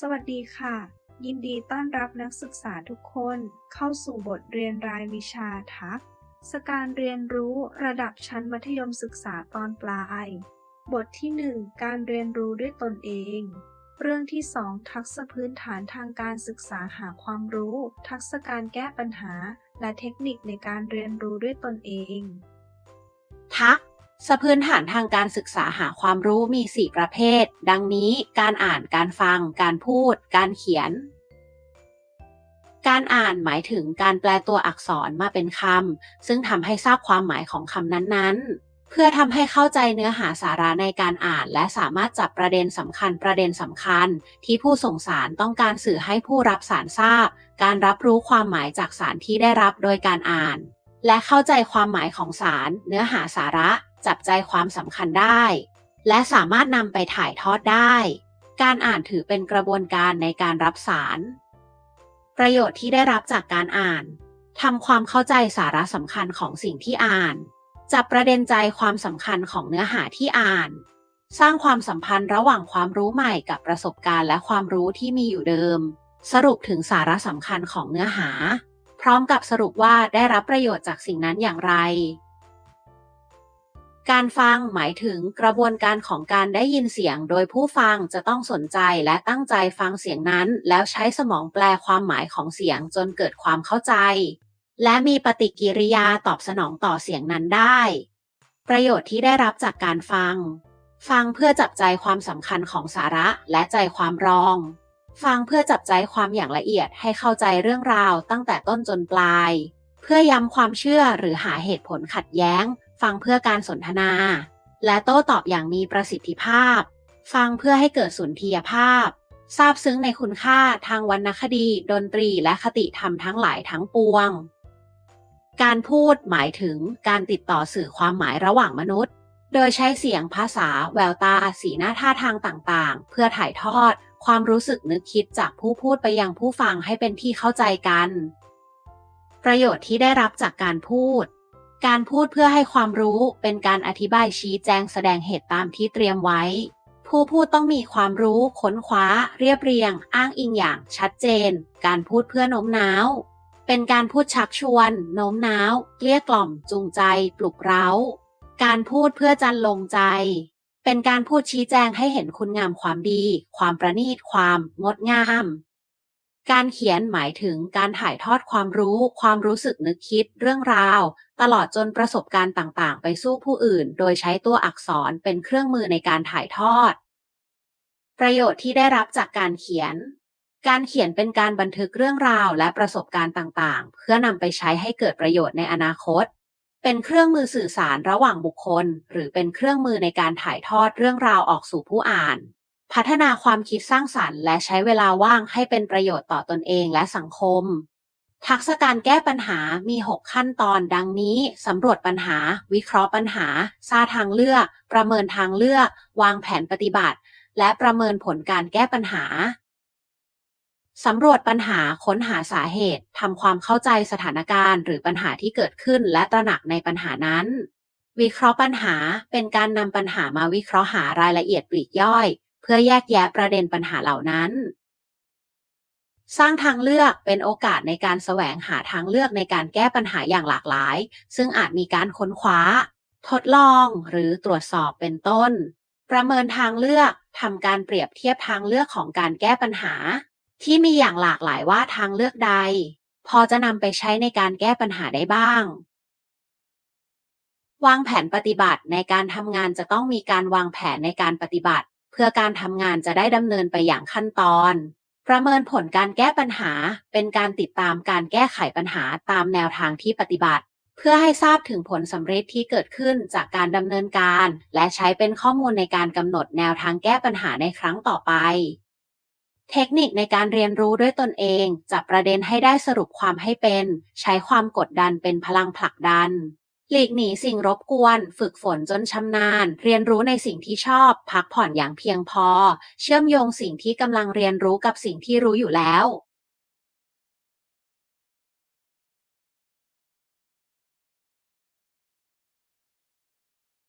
สวัสดีค่ะ ยินดีต้อนรับนักศึกษาทุกคนเข้าสู่บทเรียนรายวิชาทักษะการเรียนรู้ระดับชั้นมัธยมศึกษาตอนปลาย บทที่ 1 การเรียนรู้ด้วยตนเอง เรื่องที่ 2 ทักษะพื้นฐานทางการศึกษาหาความรู้ ทักษะการแก้ปัญหา และเทคนิคในการเรียนรู้ด้วยตนเอง ทัก ษะพื้นฐานทางการศึกษาหาความรู้มี 4 ประเภท ดังนี้การอ่านการฟัง การพูด การเขียน การอ่านหมายถึงการแปลตัวอักษรมาเป็นคำซึ่งทำให้ทราบความหมายของคำนั้นๆ เพื่อทำให้เข้าใจเนื้อหาสาระในการอ่าน และสามารถจับประเด็นสำคัญประเด็นสำคัญ ที่ผู้ส่งสารต้องการสื่อให้ผู้รับสารทราบ การรับรู้ความหมายจากสารที่ได้รับโดยการอ่าน และเข้าใจความหมายของสาร เนื้อหาสาระ จับใจความสำคัญได้ และสามารถนำไปถ่ายทอดได้ การอ่านถือเป็นกระบวนการในการรับสาร ประโยชน์ที่ได้รับจากการอ่านทำความเข้าใจสาระสำคัญของสิ่งที่อ่าน จับประเด็นใจความสำคัญของเนื้อหาที่อ่าน สร้างความสัมพันธ์ระหว่างความรู้ใหม่กับประสบการณ์และความรู้ที่มีอยู่เดิม สรุปถึงสาระสำคัญของเนื้อหา พร้อมกับสรุปว่าได้รับประโยชน์จากสิ่งนั้นอย่างไร การฟังหมายถึงกระบวนการของการได้ยินเสียง โดยผู้ฟังจะต้องสนใจและตั้งใจฟังเสียงนั้น แล้วใช้สมองแปลความหมายของเสียงจนเกิดความเข้าใจ และมีปฏิกิริยาตอบสนองต่อเสียงนั้นได้ ประโยชน์ที่ได้รับจากการฟัง ฟังเพื่อจับใจความสำคัญของสาระและใจความรอง ฟังเพื่อจับใจความอย่างละเอียดให้เข้าใจเรื่องราวตั้งแต่ต้นจนปลาย เพื่อย้ำความเชื่อหรือหาเหตุผลขัดแย้ง ฟังเพื่อการสนทนา และโต้ตอบอย่างมีประสิทธิภาพ ฟังเพื่อให้เกิดสุนทรียภาพทราบซึ้งในคุณค่าทางวรรณคดี ดนตรีและคติธรรมทั้งหลายทั้งปวง การพูดหมายถึงการติดต่อสื่อความหมายระหว่างมนุษย์ โดยใช้เสียงภาษา แววตา สีหน้าท่าทางต่างๆ เพื่อถ่ายทอด ความรู้สึกนึกคิดจากผู้พูดไปยังผู้ฟังให้เป็นที่เข้าใจกัน ประโยชน์ที่ได้รับจากการพูด การพูดเพื่อให้ความรู้เป็นการอธิบายชี้แจงแสดงเหตุตามที่เตรียมไว้ ผู้พูดต้องมีความรู้ค้นคว้า เรียบเรียง อ้างอิงอย่างชัดเจน การพูดเพื่อโน้มน้าว เป็นการพูดชักชวน โน้มน้าว เกลี้ยกล่อม จูงใจ ปลุกเร้า การพูดเพื่อจันลงใจ เป็นการพูดชี้แจงให้เห็นคุณงามความดี ความประณีตความ งดงาม การเขียนหมายถึงการถ่ายทอดความรู้ ความรู้สึกนึกคิด เรื่องราว ตลอดจนประสบการณ์ต่างๆ ไปสู้ผู้อื่น โดยใช้ตัวอักษรเป็นเครื่องมือในการถ่ายทอด ประโยชน์ที่ได้รับจากการเขียน การเขียนเป็นการบันทึกเรื่องราวและประสบการณ์ต่างๆ เพื่อนำไปใช้ให้เกิดประโยชน์ในอนาคต เป็นเครื่องมือสื่อสารระหว่างบุคคล หรือเป็นเครื่องมือในการถ่ายทอดเรื่องราวออกสู่ผู้อ่าน พัฒนาความคิดสร้างสรรค์ และใช้เวลาว่างให้เป็นประโยชน์ต่อตนเองและสังคม ทักษะการแก้ปัญหามี 6 ขั้นตอนดังนี้สำรวจปัญหา วิเคราะห์ปัญหาสร้างทางเลือก ประเมินทางเลือก วางแผนปฏิบัติ และประเมินผลการแก้ปัญหาสำรวจปัญหาค้นหาสาเหตุทำความเข้าใจสถานการณ์ หรือปัญหาที่เกิดขึ้นและตระหนักในปัญหานั้น วิเคราะห์ปัญหาเป็นการนำปัญหามาวิเคราะห์หารายละเอียดปลีกย่อย พื่อแยกแยะประเด็นปัญหาเหล่านั้น สร้างทางเลือกเป็นโอกาสในการแสวงหาทางเลือกในการแก้ปัญหาอย่างหลากหลาย ซึ่งอาจมีการค้นคว้า ทดลองหรือตรวจสอบเป็นต้น ประเมินทางเลือกทำการเปรียบเทียบทางเลือกของการแก้ปัญหา ที่มีอย่างหลากหลายว่าทางเลือกใด พอจะนำไปใช้ในการแก้ปัญหาได้บ้างวางแผนปฏิบัติในการทำงานจะต้องมีการวางแผนในการปฏิบัติ พื่อการทำงานจะได้ดำเนินไปอย่างขั้นตอน ประเมินผลการแก้ปัญหา เป็นการติดตามการแก้ไขปัญหาตามแนวทางที่ปฏิบัติ เพื่อให้ทราบถึงผลสำเร็จที่เกิดขึ้นจากการดำเนินการ และใช้เป็นข้อมูลในการกำหนดแนวทางแก้ปัญหาในครั้งต่อไป เทคนิคในการเรียนรู้ด้วยตนเอง จับประเด็นให้ได้สรุปความให้เป็น ใช้ความกดดันเป็นพลังผลักดัน หลีกหนีสิ่งรบกวน ฝึกฝนจนชำนาญ เรียนรู้ในสิ่งที่ชอบ พักผ่อนอย่างเพียงพอ เชื่อมโยงสิ่งที่กำลังเรียนรู้กับสิ่งที่รู้อยู่แล้ว